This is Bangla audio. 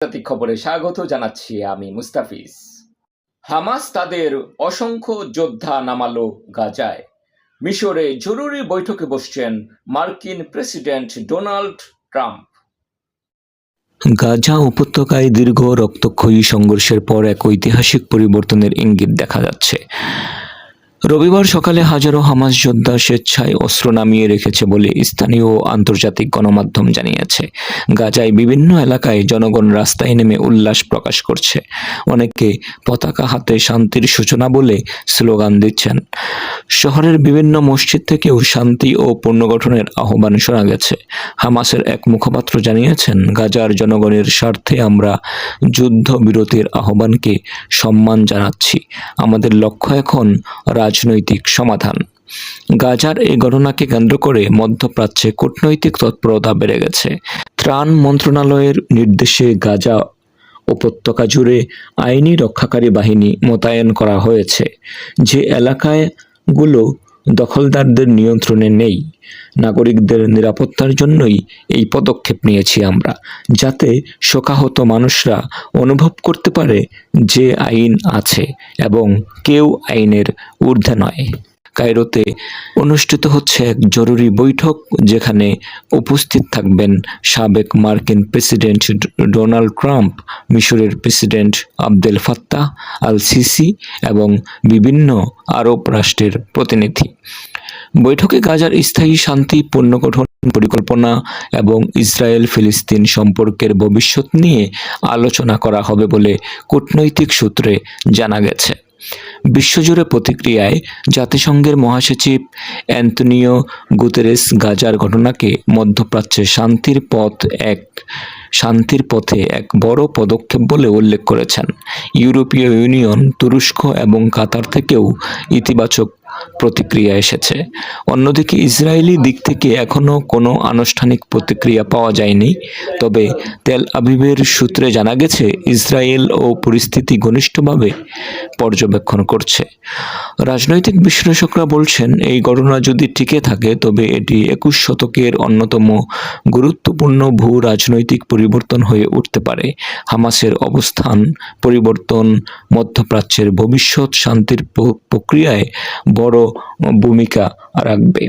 আন্তর্জাতিক খবরে স্বাগত জানাচ্ছি আমি মুস্তাফিজ। হামাস তাদের অসংখ্য যোদ্ধা নামালো গাজায়। মিশরে জরুরি বৈঠকে বসছেন মার্কিন প্রেসিডেন্ট ডোনাল্ড ট্রাম্প। গাজা উপত্যকায় দীর্ঘ রক্তক্ষয়ী সংঘর্ষের পর এক ঐতিহাসিক পরিবর্তনের ইঙ্গিত দেখা যাচ্ছে। রবিবার সকালে হাজারো হামাস যোদ্ধা স্বেচ্ছায় অস্ত্র নামিয়ে রেখেছে বলে স্থানীয় ও আন্তর্জাতিক গণমাধ্যম জানিয়েছে। গাজায় বিভিন্ন এলাকায় জনগণ রাস্তায় নেমে উল্লাস প্রকাশ করছে। অনেকে পতাকা হাতে শান্তির সূচনা বলে স্লোগান দিচ্ছেন। শহরের বিভিন্ন মসজিদ থেকেও শান্তি ও পুনর্গঠনের আহ্বান শোনা গেছে। হামাসের এক মুখপাত্র জানিয়েছেন, গাজার জনগণের স্বার্থে আমরা যুদ্ধ যুদ্ধবিরতির আহ্বানকে সম্মান জানাচ্ছি। আমাদের লক্ষ্য এখন রাজনৈতিক সমাধান। গাজার এই ঘটনাকে কেন্দ্র করে মধ্যপ্রাচ্যে কূটনৈতিক তৎপরতা বেড়ে গেছে। ত্রাণ মন্ত্রণালয়ের নির্দেশে গাজা উপত্যকা জুড়ে আইনি রক্ষাকারী বাহিনী মোতায়েন করা হয়েছে। যে এলাকায় গুলো দখলদারদের নিয়ন্ত্রণে নেই। নাগরিকদের নিরাপত্তার জন্যই এই পদক্ষেপ নিয়েছি আমরা, যাতে শোকাহত মানুষরা অনুভব করতে পারে যে আইন আছে এবং কেউ আইনের ঊর্ধ্বে নয়। কায়রোতে অনুষ্ঠিত হচ্ছে এক জরুরি বৈঠক যেখানে উপস্থিত থাকবেন সাবেক মার্কিন প্রেসিডেন্ট ডোনাল্ড ট্রাম্প, মিশরের president Abdel Fattah al Sisi এবং বিভিন্ন আরব রাষ্ট্রের প্রতিনিধি। বৈঠকে গাজার স্থায়ী শান্তি, পুনর্গঠন পরিকল্পনা এবং ইসরায়েল ফিলিস্তিন সম্পর্কের ভবিষ্যৎ নিয়ে আলোচনা করা হবে বলে কূটনৈতিক সূত্রে জানা গেছে। বিশ্বজুড়ে প্রতিক্রিয়ায় জাতিসংঘের মহাসচিব অ্যান্তনিও গুতেরেস গাজার ঘটনাকে মধ্যপ্রাচ্যে শান্তির পথ এক শান্তির পথে এক বড় পদক্ষেপ বলে উল্লেখ করেছেন। ইউরোপীয় ইউনিয়ন, তুরস্ক এবং কাতার থেকেও ইতিবাচক প্রতিক্রিয়া এসেছে। অন্যদিকে ইসরায়েলি দিক থেকে এখনও কোনো আনুষ্ঠানিক প্রতিক্রিয়া পাওয়া যায়নি। তবে তেল আবিবের সূত্রে জানা গেছে, ইসরায়েল ও পরিস্থিতি ঘনিষ্ঠভাবে পর্যবেক্ষণ করছে। রাজনৈতিক বিশ্লেষকরা বলছেন, এই ঘটনা যদি টিকে থাকে, তবে এটি একুশ শতকের অন্যতম গুরুত্বপূর্ণ ভূ রাজনৈতিক পরিবর্তন হয়ে উঠতে পারে। হামাসের অবস্থান পরিবর্তন মধ্যপ্রাচ্যের ভবিষ্যৎ শান্তির প্রক্রিয়ায় বড় ভূমিকা রাখবে।